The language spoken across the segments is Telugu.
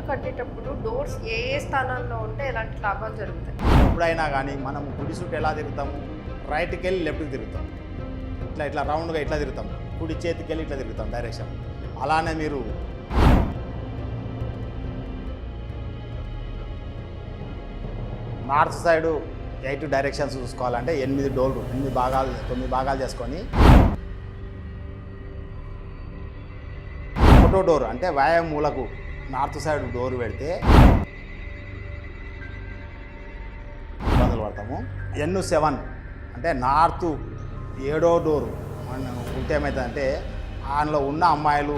ఇల్లు కట్టేటప్పుడు డోర్స్ ఏ ఏ స్థానాల్లో ఉంటే ఎలాంటి లాభాలు జరుగుతాయి? ఎప్పుడైనా కానీ మనం గుడి చుట్టూ ఎలా తిరుగుతాము? రైట్కి వెళ్ళి లెఫ్ట్కి తిరుగుతాం. ఇట్లా ఇట్లా రౌండ్గా ఇట్లా తిరుగుతాం. కుడి చేతికి వెళ్ళి ఇట్లా తిరుగుతాం డైరెక్షన్ అలానే మీరు నార్త్ సైడు ఎయిట్ డైరెక్షన్స్ చూసుకోవాలంటే ఎనిమిది డోర్లు ఎనిమిది భాగాలు తొమ్మిది భాగాలు చేసుకొని ఫోటో డోర్ అంటే వ్యాయామ మూలకు నార్త్ సైడ్ డోర్ పెడితే ఇబ్బందులు పడతాము ఎన్ సెవెన్ అంటే నార్త్ ఏడో డోరు. మన ఉంటే ఏమవుతుందంటే అందులో ఉన్న అమ్మాయిలు.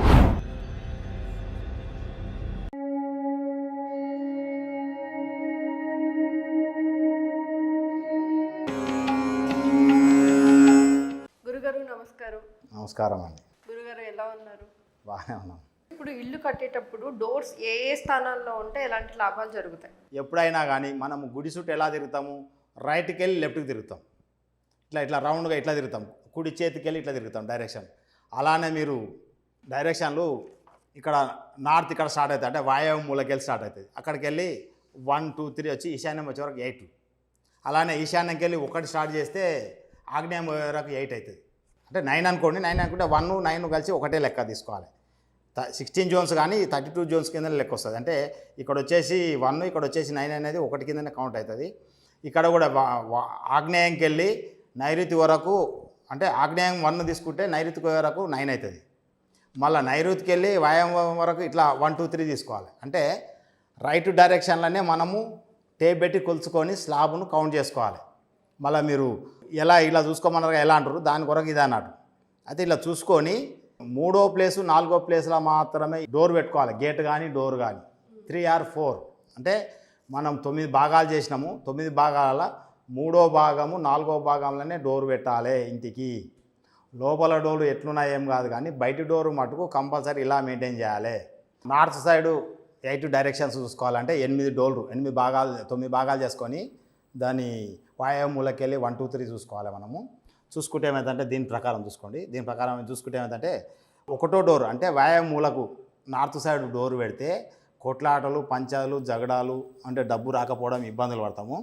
గురుగారు నమస్కారం. నమస్కారం అండి. గురుగారు ఎలా ఉన్నారు? బాగానే ఉన్నాం. ఇప్పుడు ఇల్లు కట్టేటప్పుడు డోర్స్ ఏ ఏ స్థానాల్లో ఉంటే ఎలాంటి లాభాలు జరుగుతాయి? ఎప్పుడైనా కానీ మనము గుడి ఎలా తిరుగుతాము? రైట్కి వెళ్ళి లెఫ్ట్కి తిరుగుతాం. ఇట్లా ఇట్లా రౌండ్గా ఇట్లా తిరుగుతాం. కుడి చేతికి వెళ్ళి ఇట్లా తిరుగుతాం డైరెక్షన్. అలానే మీరు డైరెక్షన్లు ఇక్కడ నార్త్ ఇక్కడ స్టార్ట్ అవుతుంది అంటే వాయవ్య మూలకెళ్ళి స్టార్ట్ అవుతుంది అక్కడికి వెళ్ళి వన్ టూ త్రీ వచ్చి ఈశాన్యం వచ్చే వరకు ఎయిట్. అలానే ఈశాన్యంకి వెళ్ళి ఒకటి స్టార్ట్ చేస్తే ఆగ్నేయం వరకు ఎయిట్ అవుతుంది. అంటే నైన్ అనుకోండి. నైన్ అనుకుంటే వన్ నైన్ కలిసి ఒకటే లెక్క తీసుకోవాలి. సిక్స్టీన్ జోన్స్ కానీ థర్టీ టూ జోన్స్ కింద లెక్క వస్తుంది. అంటే ఇక్కడ వచ్చేసి వన్ ఇక్కడ వచ్చేసి నైన్ అనేది ఒకటి కిందనే కౌంట్ అవుతుంది. ఇక్కడ కూడా ఆగ్నేయంకి వెళ్ళి నైరుతి వరకు అంటే ఆగ్నేయం వన్ తీసుకుంటే నైరుతి వరకు నైన్ అవుతుంది. మళ్ళీ నైరుతికి వెళ్ళి వాయం వరకు ఇట్లా వన్ టూ త్రీ తీసుకోవాలి. అంటే రైట్ డైరెక్షన్లోనే మనము టేప్ పెట్టి కొలుచుకొని స్లాబ్ను కౌంట్ చేసుకోవాలి. మళ్ళీ మీరు ఎలా ఇలా చూసుకోమన్నారు ఎలా అంటారు? దాని కొరకు ఇది అన్నట్టు అయితే ఇలా చూసుకొని మూడో ప్లేసు నాలుగో ప్లేస్లో మాత్రమే డోర్ పెట్టుకోవాలి. గేట్ కానీ డోర్ కానీ త్రీ ఆర్ ఫోర్. అంటే మనం తొమ్మిది భాగాలు చేసినాము. తొమ్మిది భాగాల మూడో భాగము నాలుగో భాగంలోనే డోర్ పెట్టాలి ఇంటికి. లోపల డోర్లు ఎట్లున్నా ఏం కాదు కానీ బయట డోర్ మటుకు కంపల్సరీ ఇలా మెయింటైన్ చేయాలి. నార్త్ సైడు ఎయిట్ డైరెక్షన్స్ చూసుకోవాలంటే ఎనిమిది డోర్లు ఎనిమిది భాగాలు తొమ్మిది భాగాలు చేసుకొని దాని వాయవ మూలకెళ్ళి వన్ టూ త్రీ చూసుకోవాలి మనము. చూసుకుంటే ఏమైందంటే దీని ప్రకారం చూసుకోండి. దీని ప్రకారం చూసుకుంటే ఏమైందంటే ఒకటో డోర్ అంటే వ్యాయామూలకు మూలకు నార్త్ సైడ్ డోర్ పెడితే కొట్లాటలు పంచాలు జగడాలు అంటే డబ్బు రాకపోవడం ఇబ్బందులు పడతాము.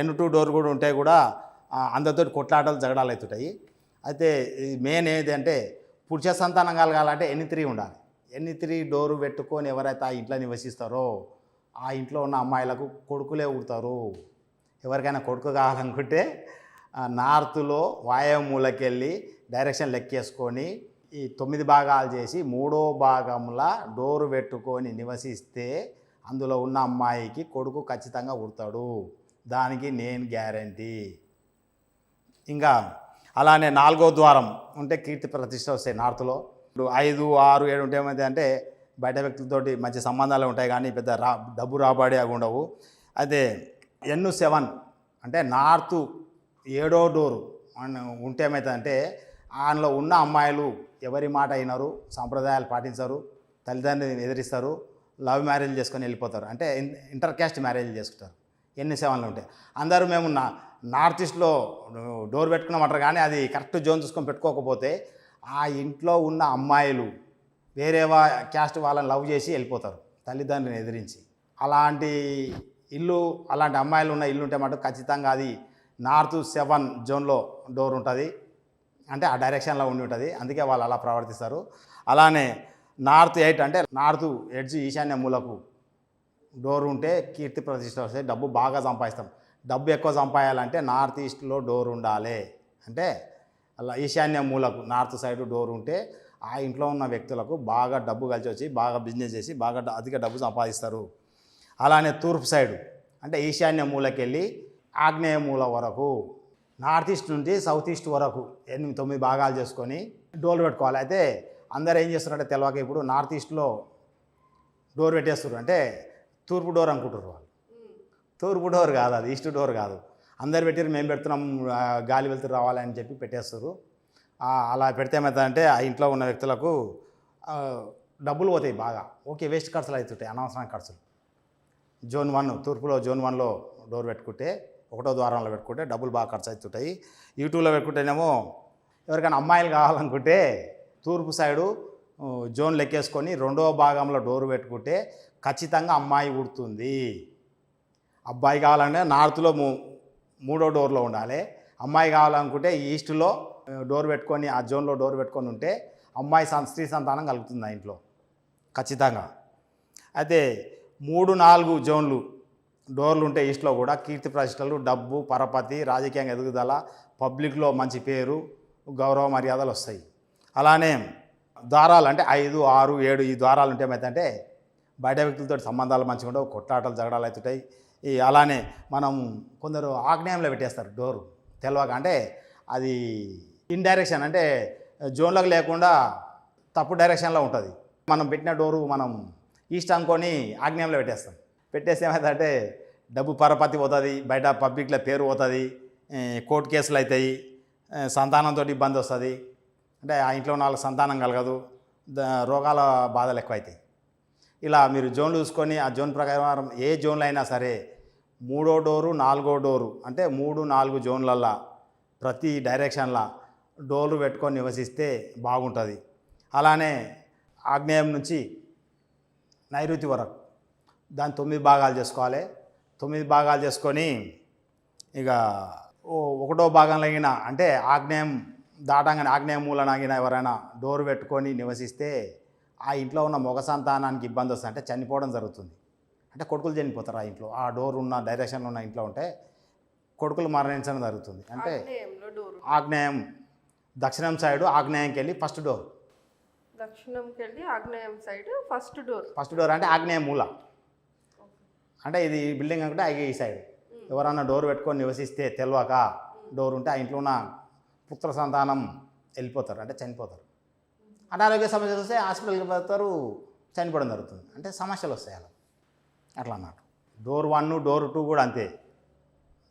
ఎన్ టూ డోర్ కూడా ఉంటే కూడా అందరితో కొట్లాటలు జగడాలు అవుతుంటాయి. అయితే మెయిన్ ఏది అంటే పురుష సంతానం కలగాలంటే ఎన్ని త్రీ ఉండాలి. ఎన్ని త్రీ డోరు పెట్టుకొని ఎవరైతే ఆ ఇంట్లో నివసిస్తారో ఆ ఇంట్లో ఉన్న అమ్మాయిలకు కొడుకులే ఉడతారు ఎవరికైనా కొడుకు కావాలనుకుంటే నార్త్లో వాయవములకెళ్ళి డైరెక్షన్ లెక్కేసుకొని ఈ తొమ్మిది భాగాలు చేసి మూడో భాగంలో డోరు పెట్టుకొని నివసిస్తే అందులో ఉన్న అమ్మాయికి కొడుకు ఖచ్చితంగా ఉడతాడు దానికి నేను గ్యారంటీ. ఇంకా అలానే నాలుగో ద్వారం ఉంటే కీర్తి ప్రతిష్ట వస్తాయి నార్త్లో ఇప్పుడు ఐదు ఆరు ఏడు ఉంటే ఏమైంది అంటే బయట వ్యక్తులతోటి మంచి సంబంధాలు ఉంటాయి కానీ పెద్ద రా డబ్బు రాబడి అవి ఉండవు. అయితే ఎన్ సెవెన్ అంటే నార్త్ ఏడో డోరు ఉంటే ఏమవుతుందంటే అందులో ఉన్న అమ్మాయిలు ఎవరి మాట అయినారు సాంప్రదాయాలు పాటించరు తల్లిదండ్రులు ఎదిరిస్తారు లవ్ మ్యారేజ్ చేసుకొని వెళ్ళిపోతారు. అంటే ఇన్- ఇంటర్ క్యాస్ట్ మ్యారేజ్ చేసుకుంటారు. ఎన్ని సేవలు ఉంటాయి. అందరూ మేము నా నార్త్ ఈస్ట్లో డోర్ పెట్టుకున్నామంటారు కానీ అది కరెక్ట్ జోన్ చూసుకొని పెట్టుకోకపోతే ఆ ఇంట్లో ఉన్న అమ్మాయిలు వేరే వా క్యాస్ట్ వాళ్ళని లవ్ చేసి వెళ్ళిపోతారు తల్లిదండ్రులను ఎదిరించి. అలాంటి ఇల్లు అలాంటి అమ్మాయిలు ఉన్న ఇల్లు ఉంటే మటుకు ఖచ్చితంగా అది నార్త్ సెవెన్ జోన్లో డోర్ ఉంటుంది. అంటే ఆ డైరెక్షన్లో ఉండి ఉంటుంది. అందుకే వాళ్ళు అలా ప్రవర్తిస్తారు. అలానే నార్త్ ఎయిట్ అంటే నార్త్ ఎడ్జ్ ఈశాన్య మూలకు డోర్ ఉంటే కీర్తి ప్రతిష్ట వస్తాయి డబ్బు బాగా సంపాదిస్తాం. డబ్బు ఎక్కువ సంపాదాలంటే నార్త్ ఈస్ట్లో డోర్ ఉండాలి. అంటే అలా ఈశాన్య మూలకు నార్త్ సైడ్ డోర్ ఉంటే ఆ ఇంట్లో ఉన్న వ్యక్తులకు బాగా డబ్బు కలిసి వచ్చి బాగా బిజినెస్ చేసి బాగా అధిక డబ్బు సంపాదిస్తారు. అలానే తూర్పు సైడు అంటే ఈశాన్య మూలకెళ్ళి ఆగ్నేయ మూల వరకు నార్త్ ఈస్ట్ నుండి సౌత్ ఈస్ట్ వరకు ఎనిమిది తొమ్మిది భాగాలు చేసుకొని డోర్ పెట్టుకోవాలి. అయితే అందరు ఏం చేస్తున్నారంటే తెలవక ఇప్పుడు నార్త్ ఈస్ట్లో డోర్ పెట్టేస్తారు అంటే తూర్పు డోర్ అనుకుంటారు వాళ్ళు. తూర్పు డోర్ కాదు అది ఈస్ట్ డోర్ కాదు. అందరు పెట్టారు మేము పెడుతున్నాం గాలి వెళ్తూ రావాలని చెప్పి పెట్టేస్తారు అలా పెడితే ఏమవుతుందంటే ఆ ఇంట్లో ఉన్న వ్యక్తులకు డబ్బులు పోతాయి బాగా. ఓకే వేస్ట్ ఖర్చులు అవుతుంటాయి అనవసరమైన ఖర్చులు. జోన్ వన్ తూర్పులో జోన్ వన్లో డోర్ పెట్టుకుంటే ఒకటో ద్వారంలో పెట్టుకుంటే డబ్బులు బాగా ఖర్చు అవుతుంటాయి యూట్యూబ్లో పెట్టుకుంటేనేమో ఎవరికైనా అమ్మాయిలు కావాలనుకుంటే తూర్పు సైడు జోన్ లెక్కేసుకొని రెండవ భాగంలో డోర్ పెట్టుకుంటే ఖచ్చితంగా అమ్మాయి ఉడుతుంది. అబ్బాయి కావాలంటే నార్త్లో మూ మూడో డోర్లో ఉండాలి. అమ్మాయి కావాలనుకుంటే ఈస్ట్లో డోర్ పెట్టుకొని ఆ జోన్లో డోర్ పెట్టుకొని ఉంటే అమ్మాయి సం స్త్రీ సంతానం కలుగుతుంది ఆ ఇంట్లో. ఖచ్చితంగా. అయితే మూడు నాలుగు జోన్లు డోర్లు ఉంటే ఈస్ట్లో కూడా కీర్తి ప్రతిష్టలు డబ్బు పరపతి రాజకీయంగా ఎదుగుదల పబ్లిక్లో మంచి పేరు గౌరవ మర్యాదలు వస్తాయి. అలానే ద్వారాలు అంటే ఐదు ఆరు ఏడు ఈ ద్వారాలు ఉంటే ఏమైతే బయట వ్యక్తులతో సంబంధాలు మంచిగా ఉండవు కొట్లాటలు జగడాలు అవుతుంటాయి. ఈ అలానే మనం కొందరు ఆగ్నేయంలో పెట్టేస్తారు డోరు తెలవక అంటే అది ఇన్ డైరెక్షన్ అంటే జోన్లకు లేకుండా తప్పు డైరెక్షన్లో ఉంటుంది. మనం పెట్టిన డోరు మనం ఈస్ట్ అనుకొని ఆగ్నేయంలో పెట్టేస్తాం. పెట్టేస్తే ఏమవుతుందంటే డబ్బు పరపతి పోతుంది బయట పబ్లిక్లో పేరు పోతుంది కోర్టు కేసులు అవుతాయి సంతానంతో ఇబ్బంది వస్తుంది. అంటే ఆ ఇంట్లో ఉన్న వాళ్ళకి సంతానం కలగదు రోగాల బాధలు ఎక్కువైతాయి. ఇలా మీరు జోన్లు చూసుకొని ఆ జోన్ ప్రకారం ఏ జోన్లో అయినా సరే మూడో డోరు నాలుగో డోరు అంటే మూడు నాలుగు జోన్లల్లా ప్రతి డైరెక్షన్లా డోర్లు పెట్టుకొని నివసిస్తే బాగుంటుంది. అలానే ఆగ్నేయం నుంచి నైరుతి వరకు. దాన్ని తొమ్మిది భాగాలు చేసుకోవాలి. తొమ్మిది భాగాలు చేసుకొని ఇక ఒకటో భాగంలో అయినా అంటే ఆగ్నేయం దాటంగానే ఆగ్నేయం మూలనాగిన ఎవరైనా డోర్ పెట్టుకొని నివసిస్తే ఆ ఇంట్లో ఉన్న మగ సంతానానికి ఇబ్బంది వస్తుంది. అంటే చనిపోవడం జరుగుతుంది. అంటే కొడుకులు చనిపోతారు ఆ ఇంట్లో. ఆ డోర్ ఉన్న డైరెక్షన్లో ఉన్న ఇంట్లో ఉంటే కొడుకులు మరణించడం జరుగుతుంది. అంటే ఆగ్నేయం దక్షిణం సైడు ఆగ్నేయంకి వెళ్ళి ఫస్ట్ డోర్. దక్షిణంకి వెళ్ళి ఆగ్నేయం side first door. First door అంటే ఆగ్నేయ మూల. అంటే ఇది బిల్డింగ్ అనుకుంటే అవి ఈ సైడ్ ఎవరన్నా డోర్ పెట్టుకొని నివసిస్తే తెలియక డోర్ ఉంటే ఆ ఇంట్లో ఉన్న పుత్ర సంతానం వెళ్ళిపోతారు అంటే చనిపోతారు. అనారోగ్య సమస్యలు వస్తే హాస్పిటల్కి పోతారు చనిపోవడం జరుగుతుంది. అంటే సమస్యలు వస్తాయి అలా. అట్లా అన్నట్టు డోర్ వన్ డోర్ టూ కూడా అంతే.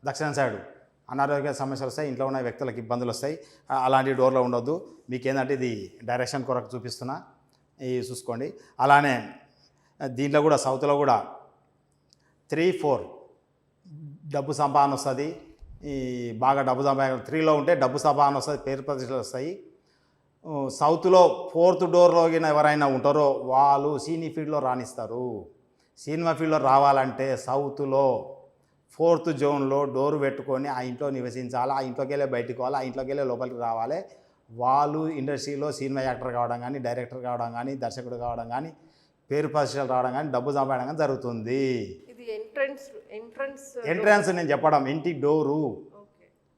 దక్షిణ సైడు అనారోగ్య సమస్యలు వస్తాయి ఇంట్లో ఉన్న వ్యక్తులకు ఇబ్బందులు వస్తాయి. అలాంటి డోర్లో ఉండొద్దు. మీకు ఏంటంటే ఇది డైరెక్షన్ కొరకు చూపిస్తున్నా. ఇవి చూసుకోండి. అలానే దీంట్లో కూడా సౌత్లో కూడా త్రీ ఫోర్ డబ్బు సంపాదన వస్తుంది ఈ బాగా డబ్బు సంపాదన త్రీలో ఉంటే డబ్బు సంపాదన వస్తుంది పేరు ప్రతిష్టలు వస్తాయి. సౌత్లో ఫోర్త్ డోర్లో ఎవరైనా ఉంటారో వాళ్ళు సినీ ఫీల్డ్లో రాణిస్తారు. సినిమా ఫీల్డ్లో రావాలంటే సౌత్లో ఫోర్త్ జోన్లో డోర్ పెట్టుకొని ఆ ఇంట్లో నివసించాలి ఆ ఇంట్లోకి వెళ్ళే బయటకు పోవాలి ఆ ఇంట్లోకి వెళ్ళే లోపలికి రావాలి. వాళ్ళు ఇండస్ట్రీలో సినిమా యాక్టర్ కావడం కానీ డైరెక్టర్ కావడం కానీ దర్శకుడు కావడం కానీ పేరు ప్రతిష్టలు రావడం కానీ డబ్బు సంపాదడం కానీ జరుగుతుంది. ఇది ఎంట్రన్స్ ఎంట్రన్స్ ఎంట్రన్స్ నేను చెప్పడం ఇంటి డోరు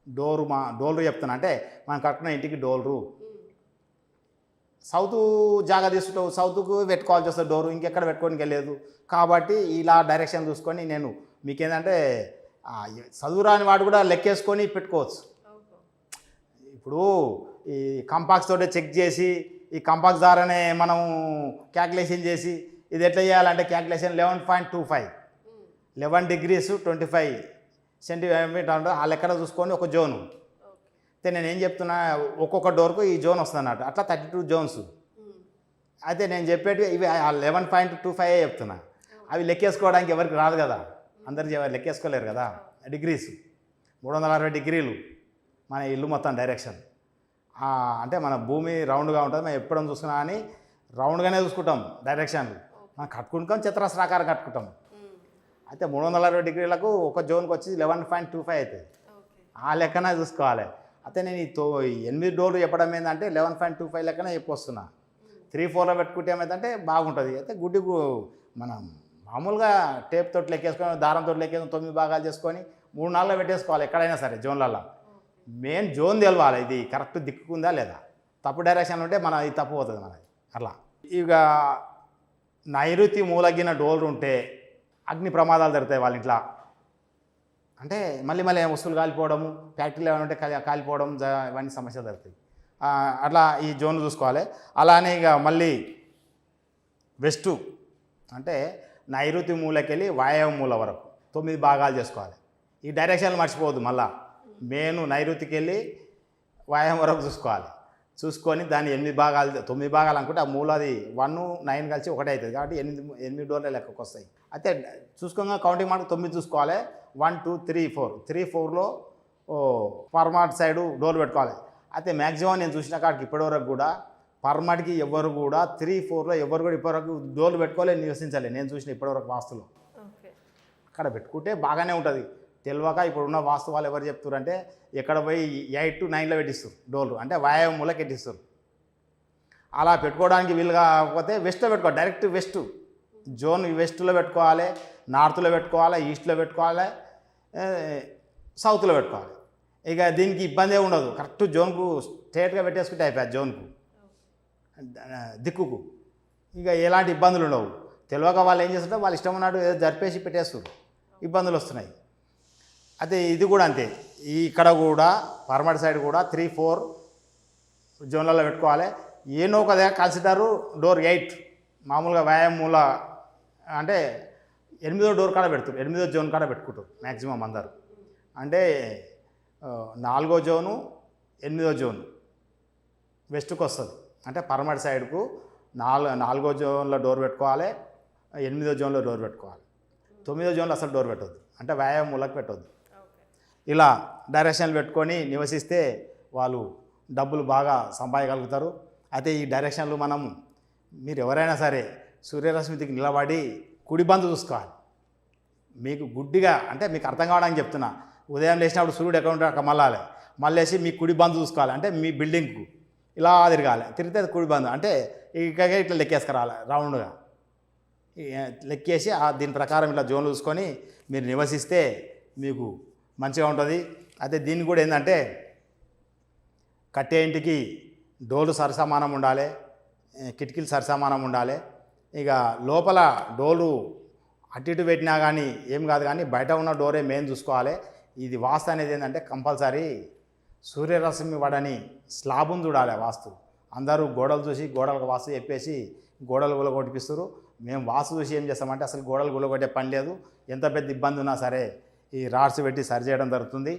డోరు మా డోర్లు చెప్తున్నా. అంటే మనం కట్టుకున్న ఇంటికి డోర్లు సౌత్ జాగా తీసుకుంటావు సౌత్కు పెట్టుకోవాల్సి వస్తుంది డోరు ఇంకెక్కడ పెట్టుకోనికి వెళ్ళలేదు. కాబట్టి ఇలా డైరెక్షన్ చూసుకొని నేను మీకేంటంటే చదువురాని వాడు కూడా లెక్కేసుకొని పెట్టుకోవచ్చు. ఇప్పుడు ఈ కంపాక్స్ తోటే చెక్ చేసి ఈ కంపాక్స్ ద్వారానే మనం క్యాల్కులేషన్ చేసి ఇది ఎట్లా చేయాలంటే calculation eleven point two five eleven degrees twenty five centimetre ఆ లెక్కన చూసుకొని ఒక జోను. అయితే నేను ఏం చెప్తున్నా ఒక్కొక్క డోర్కు ఈ జోన్ వస్తుంది అన్నట్టు అట్లా థర్టీ టూ జోన్స్. అయితే నేను చెప్పేటి ఇవి లెవెన్ పాయింట్ టూ ఫైవ్ చెప్తున్నా. అవి లెక్కేసుకోవడానికి ఎవరికి రాదు కదా. అందరు లెక్కేసుకోలేరు కదా. డిగ్రీస్. మూడు వందల అరవై డిగ్రీలు మన ఇల్లు మొత్తం డైరెక్షన్. అంటే మన భూమి రౌండ్గా ఉంటుంది. మేము ఎప్పుడైనా చూసుకున్నా కానీ రౌండ్గానే చూసుకుంటాం డైరెక్షన్లు. మనం కట్టుకుంటాం చతురస్రాకారం కట్టుకుంటాం. అయితే మూడు వందల అరవై డిగ్రీలకు ఒక జోన్కి వచ్చి లెవెన్ పాయింట్ టూ ఫైవ్ అవుతుంది. ఆ లెక్కన చూసుకోవాలి. అయితే నేను ఈ తో ఎనిమిది డోర్లు చెప్పడం ఏంటంటే లెవెన్ పాయింట్ టూ ఫైవ్ లెక్కన చెప్పొస్తున్నా. త్రీ ఫోర్లో పెట్టుకుంటే ఏమైందంటే బాగుంటుంది. అయితే గుడ్డి మనం మామూలుగా టేప్ తోటి లెక్కేసుకొని దారంతో లెక్కేసుకొని తొమ్మిది భాగాలు చేసుకొని మూడు నాలుగులో పెట్టేసుకోవాలి ఎక్కడైనా సరే జోన్లలో మెయిన్ జోన్ తెలవాలి. ఇది కరెక్ట్ దిక్కుందా లేదా? తప్పు డైరెక్షన్ ఉంటే మన ఇది తప్పు పోతుంది మనది. అట్లా. ఇక నైరుతి మూలగిన డోర్లు ఉంటే అగ్ని ప్రమాదాలు జరుగుతాయి వాళ్ళ ఇంట్లో. అంటే మళ్ళీ మళ్ళీ వస్తువులు కాలిపోవడము ఫ్యాక్టరీలు ఏమైనా ఉంటే కాలి- కాలిపోవడం ఇవన్నీ సమస్యలు జరుగుతాయి. అట్లా ఈ జోన్ చూసుకోవాలి. అలానే ఇక మళ్ళీ వెస్టు అంటే నైరుతి మూలకెళ్ళి వాయవ మూల వరకు తొమ్మిది భాగాలు చేసుకోవాలి. ఈ డైరెక్షన్లు మర్చిపోవద్దు మళ్ళా. మెయిన్ నైరుతికి వెళ్ళి వాయం వరకు చూసుకోవాలి. చూసుకొని దాన్ని ఎనిమిది భాగాలు తొమ్మిది భాగాలు అనుకుంటే ఆ మూలది వన్ నైన్ కలిసి ఒకటే అవుతుంది. కాబట్టి ఎనిమిది ఎనిమిది డోర్లే లెక్కకు వస్తాయి. అయితే చూసుకోగా కౌంటింగ్ మనకు తొమ్మిది చూసుకోవాలి. One two three four. Three ఫోర్లో ఓ ఫార్మాట్ సైడు డోర్ పెట్టుకోవాలి. అయితే మ్యాక్సిమం నేను చూసిన కాడికి ఇప్పటివరకు కూడా పర్మటికి ఎవరు కూడా త్రీ ఫోర్లో ఎవరు కూడా ఇప్పటివరకు డోర్లు పెట్టుకోలే నివసించాలి నేను చూసిన ఇప్పటివరకు వాస్తులో. అక్కడ పెట్టుకుంటే బాగానే ఉంటుంది. తెలియక ఇప్పుడున్న వాస్తు ఎవరు చెప్తారు అంటే ఎక్కడ పోయి ఎయిట్ టు నైన్లో పెట్టిస్తారు డోర్లు. అంటే వ్యాయామం మూలకి పెట్టిస్తారు అలా పెట్టుకోవడానికి వీలు కాకపోతే వెస్ట్లో పెట్టుకో డైరెక్ట్ వెస్ట్ జోన్ వెస్ట్లో పెట్టుకోవాలి నార్త్లో పెట్టుకోవాలి ఈస్ట్లో పెట్టుకోవాలి సౌత్లో పెట్టుకోవాలి. ఇక దీనికి ఇబ్బంది ఉండదు. కరెక్ట్ జోన్కు స్ట్రేట్గా పెట్టేసుకుంటే అయిపోయాయి జోన్కు దిక్కుకు. ఇక ఎలాంటి ఇబ్బందులు ఉండవు. తెలియక వాళ్ళు ఏం చేస్తుంటే వాళ్ళు ఇష్టం ఉన్నట్టు ఏదో జరిపేసి పెట్టేస్తారు ఇబ్బందులు వస్తున్నాయి. అయితే ఇది కూడా అంతే. ఈ ఇక్కడ కూడా పర్మనెంట్ సైడ్ కూడా త్రీ ఫోర్ జోన్లలో పెట్టుకోవాలి. ఏనో ఒక దగ్గర డోర్ ఎయిట్. మామూలుగా వ్యాయామూల అంటే ఎనిమిదో డోర్ కాడ పెడతారు ఎనిమిదో జోన్ కాడ పెట్టుకుంటారు మ్యాక్సిమం అందరు. అంటే నాలుగో జోను ఎనిమిదో జోను వెస్ట్కి వస్తుంది. అంటే పర్మనెంట్ సైడ్కు నాలుగు నాలుగో జోన్లో డోర్ పెట్టుకోవాలి ఎనిమిదో జోన్లో డోర్ పెట్టుకోవాలి. తొమ్మిదో జోన్లో అసలు డోర్ పెట్టొద్దు. అంటే వ్యాయామూలకు పెట్టద్దు పెట్టొద్దు. ఇలా డైరెక్షన్లు పెట్టుకొని నివసిస్తే వాళ్ళు డబ్బులు బాగా సంపాదగలుగుతారు అయితే ఈ డైరెక్షన్లు మనం మీరు ఎవరైనా సరే సూర్యరశ్మికి నిలబడి కుడి బంధు చూసుకోవాలి. మీకు గుడ్డిగా అంటే మీకు అర్థం కావడానికి చెప్తున్నా. ఉదయం లేచినప్పుడు సూర్యుడు ఎక్కడ ఉంటాడు అక్కడ మళ్ళాలి. మళ్ళీ వేసి మీ కుడి బంధు చూసుకోవాలి. అంటే మీ బిల్డింగ్కు ఇలా తిరగాలి. తిరిగితే కుడి బంధు. అంటే ఇక ఇట్లా లెక్కేసుకురావాలి రౌండ్గా. లెక్కేసి ఆ దీని ప్రకారం ఇట్లా జోన్లు చూసుకొని మీరు నివసిస్తే మీకు మంచిగా ఉంటుంది. అయితే దీన్ని కూడా ఏంటంటే కట్టే ఇంటికి డోర్లు సరిసమానం ఉండాలి కిటికీలు సరిసమానం ఉండాలి. ఇక లోపల డోర్లు అటు ఇటు పెట్టినా కానీ ఏం కాదు కానీ బయట ఉన్న డోరే మెయిన్ చూసుకోవాలి. ఇది వాస్తు అనేది ఏంటంటే కంపల్సరీ సూర్యరశ్మి పడని స్లాబును చూడాలి వాస్తు. అందరూ గోడలు చూసి గోడలకు వాస్తు చెప్పేసి గోడలు గులగొట్టిపిస్తారు. మేము వాస్తు చూసి ఏం చేస్తామంటే అసలు గోడలు గులగొట్టే పని లేదు. ఎంత పెద్ద ఇబ్బంది ఉన్నా సరే ఈ రాడ్స్ పెట్టి సరి చేయడం జరుగుతుంది.